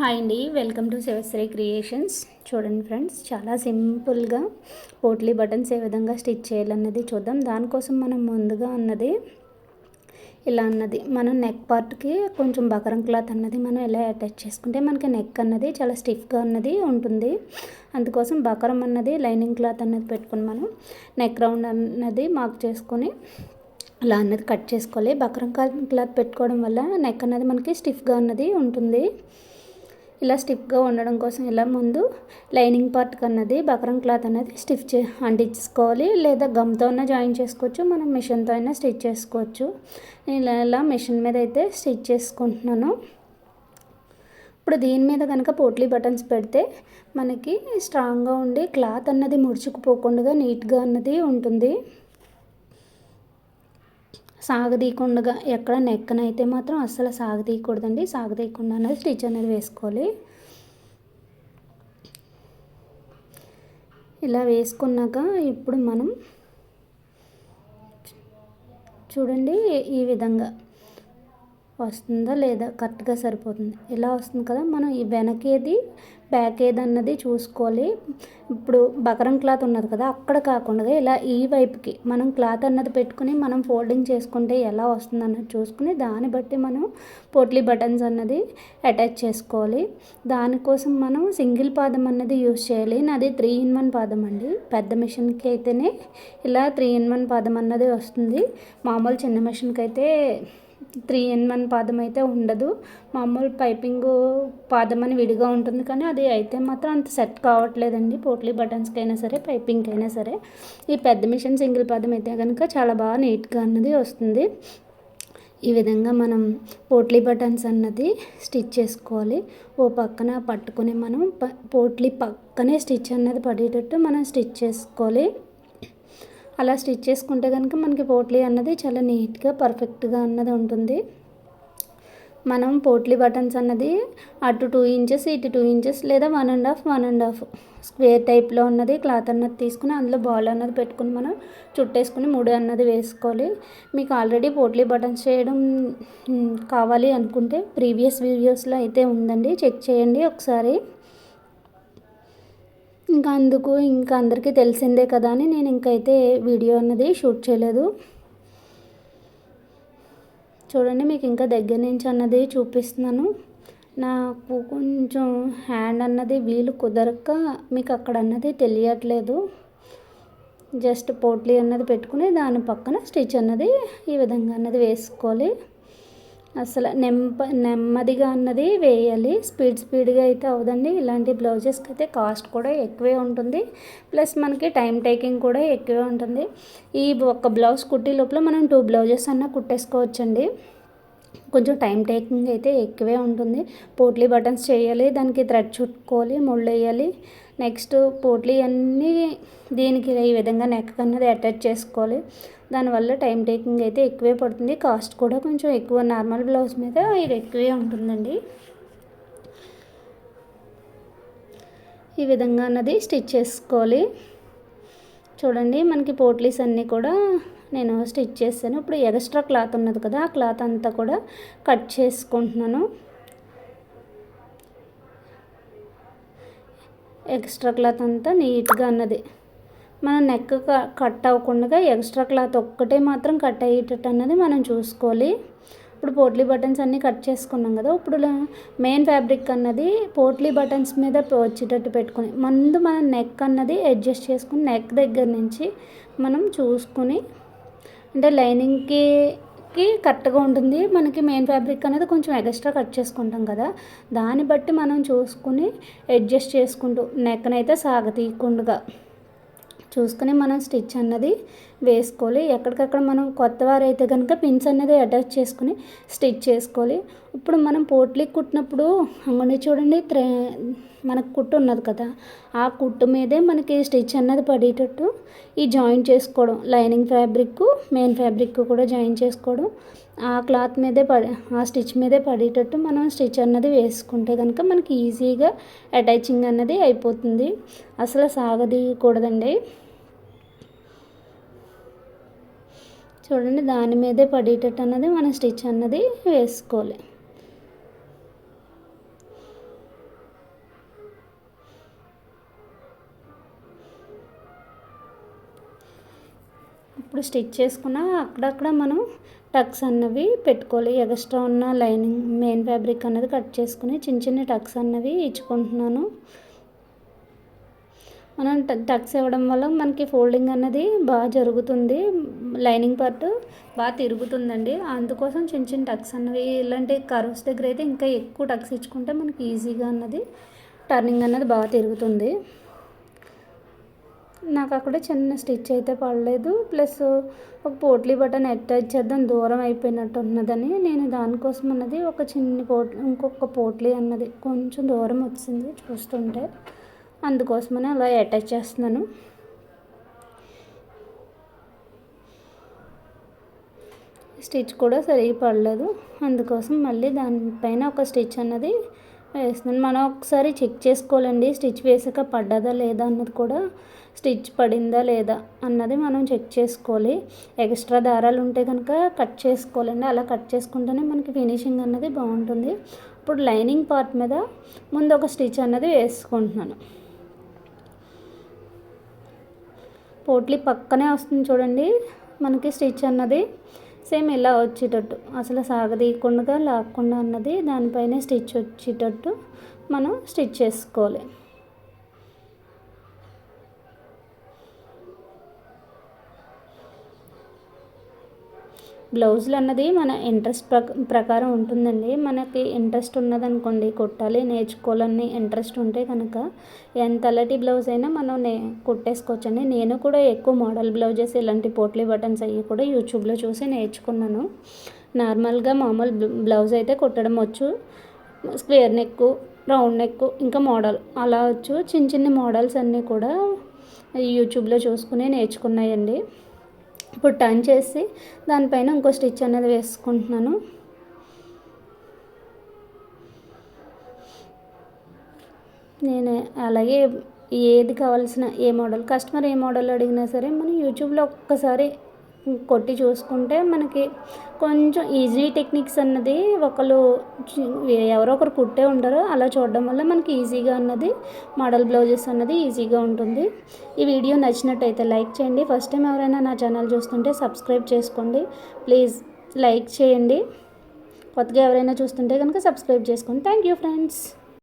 Hi అండి welcome to Sivasri creations. చూడండి friends చాలా సింపుల్గా పోట్లీ బటన్స్ ఏ విధంగా స్టిచ్ చేయాలన్నది చూద్దాం. దానికోసం మనం ముందుగా అన్నది ఇలా అన్నది. మనం నెక్ పార్ట్కి కొంచెం బకరం క్లాత్ అన్నది మనం ఎలా అటాచ్ చేసుకుంటే మనకి నెక్ అన్నది చాలా స్టిఫ్గా అన్నది ఉంటుంది. అందుకోసం బకరం అన్నది లైనింగ్ క్లాత్ అన్నది పెట్టుకుని మనం నెక్ రౌండ్ అన్నది మార్క్ చేసుకొని అలా అన్నది కట్ చేసుకోవాలి. బకరం క్లాత్ పెట్టుకోవడం వల్ల నెక్ అన్నది మనకి స్టిఫ్గా అన్నది ఉంటుంది. ఇలా స్టిఫ్గా ఉండడం కోసం ఇలా ముందు లైనింగ్ పార్ట్ కన్నది బకరం క్లాత్ అనేది స్టిఫ్ చే అంటించుకోవాలి లేదా గమ్తో అయినా జాయిన్ చేసుకోవచ్చు. మనం మిషన్తో అయినా స్టిచ్ చేసుకోవచ్చు. నేను ఇలా మిషన్ మీద అయితే స్టిచ్ చేసుకుంటున్నాను. ఇప్పుడు దీని మీద కనుక పోట్లీ బటన్స్ పెడితే మనకి స్ట్రాంగ్గా ఉండి క్లాత్ అన్నది ముడుచుకుపోకుండా నీట్గా అన్నది ఉంటుంది. సాగదీయకుండా ఎక్కడ నెక్కనైతే మాత్రం అస్సలు సాగదీయకూడదండి. సాగదీయకుండా అనేది స్టిచ్ అనేది వేసుకోవాలి. ఇలా వేసుకున్నాక ఇప్పుడు మనం చూడండి ఈ విధంగా వస్తుందా లేదా? కరెక్ట్గా సరిపోతుంది. ఇలా వస్తుంది కదా మనం ఈ వెనకేది బ్యాక్ ఏది అన్నది చూసుకోవాలి. ఇప్పుడు బకరం క్లాత్ ఉన్నది కదా అక్కడ కాకుండా ఇలా ఈ వైపుకి మనం క్లాత్ అన్నది పెట్టుకుని మనం ఫోల్డింగ్ చేసుకుంటే ఎలా వస్తుంది అన్నది చూసుకుని దాన్ని బట్టి మనం పోట్లీ బటన్స్ అన్నది అటాచ్ చేసుకోవాలి. దానికోసం మనం సింగిల్ పాదం అన్నది యూజ్ చేయాలి. నాది త్రీ ఇన్ వన్ పాదం అండి. పెద్ద మిషన్కి అయితేనే ఇలా త్రీ ఇన్ వన్ పాదం అన్నది వస్తుంది. మామూలు చిన్న మిషన్కి అయితే త్రీ ఎన్ వన్ పాదం అయితే ఉండదు. మామూలు పైపింగ్ పాదం అని విడిగా ఉంటుంది. కానీ అది అయితే మాత్రం అంత సెట్ కావట్లేదండి. పోట్లీ బటన్స్కి అయినా సరే పైపింగ్కి అయినా సరే. ఈ పెద్ద మిషన్ సింగిల్ పాదం అయితే కనుక చాలా బాగా నీట్గా అన్నది వస్తుంది. ఈ విధంగా మనం పోట్లీ బటన్స్ అన్నది స్టిచ్ చేసుకోవాలి. ఓ పక్కన పట్టుకుని మనం పోట్లీ పక్కనే స్టిచ్ అన్నది పడేటట్టు మనం స్టిచ్ చేసుకోవాలి. అలా స్టిచ్ చేసుకుంటే కనుక మనకి పోట్లీ అన్నది చాలా నీట్గా పర్ఫెక్ట్గా అన్నది ఉంటుంది. మనం పోట్లీ బటన్స్ అన్నది అటు టూ ఇంచెస్ ఇటు టూ ఇంచెస్ లేదా one and half one and half square టైప్లో ఉన్నది క్లాత్ అన్నది తీసుకుని అందులో బాల్ అన్నది పెట్టుకుని మనం చుట్టేసుకుని ముడి అన్నది వేసుకోవాలి. మీకు ఆల్రెడీ పోట్లీ బటన్స్ చేయడం కావాలి అనుకుంటే ప్రీవియస్ వీడియోస్లో అయితే ఉందండి. చెక్ చేయండి ఒకసారి. ఇంకా అందుకు ఇంకా అందరికీ తెలిసిందే కదా అని నేను ఇంకైతే వీడియో అన్నది షూట్ చేయలేదు. చూడండి మీకు ఇంకా దగ్గర నుంచి అన్నది చూపిస్తున్నాను. నాకు కొంచెం హ్యాండ్ అన్నది వీలు కుదరక మీకు అక్కడ అన్నది తెలియట్లేదు. జస్ట్ పోట్లీ అన్నది పెట్టుకుని దాని పక్కన స్టిచ్ అన్నది ఈ విధంగా అన్నది వేసుకోవాలి. అసలు నెమ్మ నెమ్మదిగా అన్నది వేయాలి. స్పీడ్ స్పీడ్గా అయితే అవదండి ఇలాంటి బ్లౌజెస్కి అయితే కాస్ట్ కూడా ఎక్కువే ఉంటుంది. ప్లస్ మనకి టైం టేకింగ్ కూడా ఎక్కువే ఉంటుంది. ఈ ఒక్క బ్లౌజ్ కుట్టే లోపల మనం టూ బ్లౌజెస్ అన్న కుట్టేసుకోవచ్చండి. కొంచెం టైం టేకింగ్ అయితే ఎక్కువే ఉంటుంది. పోట్లీ బటన్స్ చేయాలి. దానికి థ్రెడ్ చుట్టుకోవాలి. ముళ్ళు వేయాలి. నెక్స్ట్ పోట్లీ అన్నీ దీనికి ఈ విధంగా నెక్ అన్నది అటాచ్ చేసుకోవాలి. దానివల్ల టైం టేకింగ్ అయితే ఎక్కువే పడుతుంది. కాస్ట్ కూడా కొంచెం ఎక్కువ. నార్మల్ బ్లౌజ్ మీద ఇది ఎక్కువే ఉంటుందండి. ఈ విధంగా అన్నది స్టిచ్ చేసుకోవాలి. చూడండి మనకి పోట్లీస్ అన్నీ కూడా నేను స్టిచ్ చేస్తాను ఇప్పుడు ఎక్స్ట్రా క్లాత్ ఉన్నది కదా ఆ క్లాత్ అంతా కూడా కట్ చేసుకుంటున్నాను. ఎక్స్ట్రా క్లాత్ అంతా నీట్గా అన్నది. మనం నెక్ కట్ అవ్వకుండా ఎక్స్ట్రా క్లాత్ ఒక్కటే మాత్రం కట్ అయ్యేటట్టు అన్నది మనం చూసుకోవాలి. ఇప్పుడు పోట్లీ బటన్స్ అన్నీ కట్ చేసుకున్నాం కదా ఇప్పుడు మెయిన్ ఫ్యాబ్రిక్ అన్నది పోట్లీ బటన్స్ మీద వచ్చేటట్టు పెట్టుకుని ముందు మనం నెక్ అన్నది అడ్జస్ట్ చేసుకుని నెక్ దగ్గర నుంచి మనం చూసుకుని అంటే లైనింగ్కి కి కరెక్ట్గా ఉంటుంది. మనకి మెయిన్ ఫ్యాబ్రిక్ అనేది కొంచెం ఎక్స్ట్రా కట్ చేసుకుంటాం కదా. దాన్ని బట్టి మనం చూసుకుని అడ్జస్ట్ చేసుకుంటూ నెక్కనైతే సాగతీయకుండా చూసుకుని మనం స్టిచ్ అన్నది వేసుకోవాలి. ఎక్కడికక్కడ మనం కొత్త వారైతే కనుక పిన్స్ అనేది అటాచ్ చేసుకుని స్టిచ్ చేసుకోవాలి. ఇప్పుడు మనం పోట్లీ కుట్టినప్పుడు అంగడి చూడండి త్రే మనకు కుట్టు ఉన్నది కదా ఆ కుట్టు మీదే మనకి స్టిచ్ అన్నది పడేటట్టు ఈ జాయిన్ చేసుకోవడం. లైనింగ్ ఫ్యాబ్రిక్ మెయిన్ ఫ్యాబ్రిక్ కూడా జాయిన్ చేసుకోవడం. ఆ క్లాత్ మీదే పడే ఆ స్టిచ్ మీదే పడేటట్టు మనం స్టిచ్ అన్నది వేసుకుంటే కనుక మనకి ఈజీగా అటాచింగ్ అన్నది అయిపోతుంది. అసలు సాగదీయకూడదండి. చూడండి దాని మీదే పడేటట్టు అన్నది మనం స్టిచ్ అన్నది వేసుకోవాలి. ఇప్పుడు స్టిచ్ చేసుకున్న అక్కడక్కడ మనం టక్స్ అన్నవి పెట్టుకోవాలి. ఎక్స్ట్రా ఉన్న లైనింగ్ మెయిన్ ఫ్యాబ్రిక్ అన్నది కట్ చేసుకుని చిన్న చిన్న టక్స్ అన్నవి ఇచ్చుకుంటున్నాను. మనం టక్స్ ఇవ్వడం వల్ల మనకి ఫోల్డింగ్ అన్నది బాగా జరుగుతుంది. లైనింగ్ పార్ట్ బాగా తిరుగుతుందండి. అందుకోసం చిన్న చిన్న టక్స్ అన్నవి ఇలాంటి కర్వ్స్ దగ్గర అయితే ఇంకా ఎక్కువ టక్స్ ఇచ్చుకుంటే మనకి ఈజీగా అన్నది టర్నింగ్ అన్నది బాగా తిరుగుతుంది. నాకు అక్కడ చిన్న స్టిచ్ అయితే పడలేదు. ప్లస్ ఒక పోట్లీ బటన్ అటాచ్ చేద్దాం దూరం అయిపోయినట్టు ఉన్నదని. నేను దానికోసం అన్నది ఒక చిన్న పోట్ ఇంకొక పోట్లీ అన్నది కొంచెం దూరం వచ్చింది చూస్తుంటే. అందుకోసమని అలా అటాచ్ చేస్తున్నాను. స్టిచ్ కూడా సరిగ్గా పడలేదు. అందుకోసం మళ్ళీ దానిపైన ఒక స్టిచ్ అన్నది వేస్తున్నాను. మనం ఒకసారి చెక్ చేసుకోవాలండి. స్టిచ్ వేసాక పడ్డదా లేదా అన్నది కూడా స్టిచ్ పడిందా లేదా అన్నది మనం చెక్ చేసుకోవాలి. ఎక్స్ట్రా దారాలు ఉంటే కనుక కట్ చేసుకోవాలండి. అలా కట్ చేసుకుంటేనే మనకి ఫినిషింగ్ అన్నది బాగుంటుంది. ఇప్పుడు లైనింగ్ పార్ట్ మీద ముందు ఒక స్టిచ్ అన్నది వేసుకుంటున్నాను. పోట్లీ పక్కనే వస్తుంది చూడండి. మనకి స్టిచ్ అన్నది సేమ్ ఇలా వచ్చేటట్టు. అసలు సాగదీయకుండా లాక్కుండా అన్నది దానిపైన స్టిచ్ వచ్చేటట్టు మనం స్టిచ్ చేసుకోవాలి. బ్లౌజులు అన్నది మన ఇంట్రెస్ట్ ప్రకారం ఉంటుందండి. మనకి ఇంట్రెస్ట్ ఉన్నదనుకోండి కుట్టాలి నేర్చుకోవాలని ఇంట్రెస్ట్ ఉంటే కనుక ఎంతలటి బ్లౌజ్ అయినా మనం నే కుట్టేసుకోవచ్చండి. నేను కూడా ఎక్కువ మోడల్ బ్లౌజెస్ ఇలాంటి పోట్లీ బటన్స్ అవి కూడా యూట్యూబ్లో చూసి నేర్చుకున్నాను. నార్మల్గా మామూలు బ్లౌజ్ అయితే కుట్టడం వచ్చు. స్క్వేర్ నెక్ రౌండ్ నెక్ ఇంకా మోడల్ అలా వచ్చు. చిన్న చిన్న మోడల్స్ అన్నీ కూడా యూట్యూబ్లో చూసుకుని నేర్చుకున్నాయండి. ఇప్పుడు టర్న్ చేసి దానిపైన ఇంకో స్టిచ్ అనేది వేసుకుంటున్నాను. నేను అలాగే ఏది కావాల్సిన ఏ మోడల్ కస్టమర్ ఏ మోడల్ అడిగినా సరే మనం యూట్యూబ్లో ఒక్కసారి కొట్టి చూసుకుంటే మనకి కొంచెం ఈజీ టెక్నిక్స్ అన్నది ఒకరు ఎవరో ఒకరు కుట్టే ఉంటారో. అలా చూడడం వల్ల మనకి ఈజీగా అన్నది మోడల్ బ్లౌజెస్ అన్నది ఈజీగా ఉంటుంది. ఈ వీడియో నచ్చినట్టయితే లైక్ చేయండి. ఫస్ట్ టైం ఎవరైనా నా ఛానల్ చూస్తుంటే సబ్స్క్రైబ్ చేసుకోండి. ప్లీజ్ లైక్ చేయండి. కొత్తగా ఎవరైనా చూస్తుంటే కనుక సబ్స్క్రైబ్ చేసుకోండి థ్యాంక్ యూ ఫ్రెండ్స్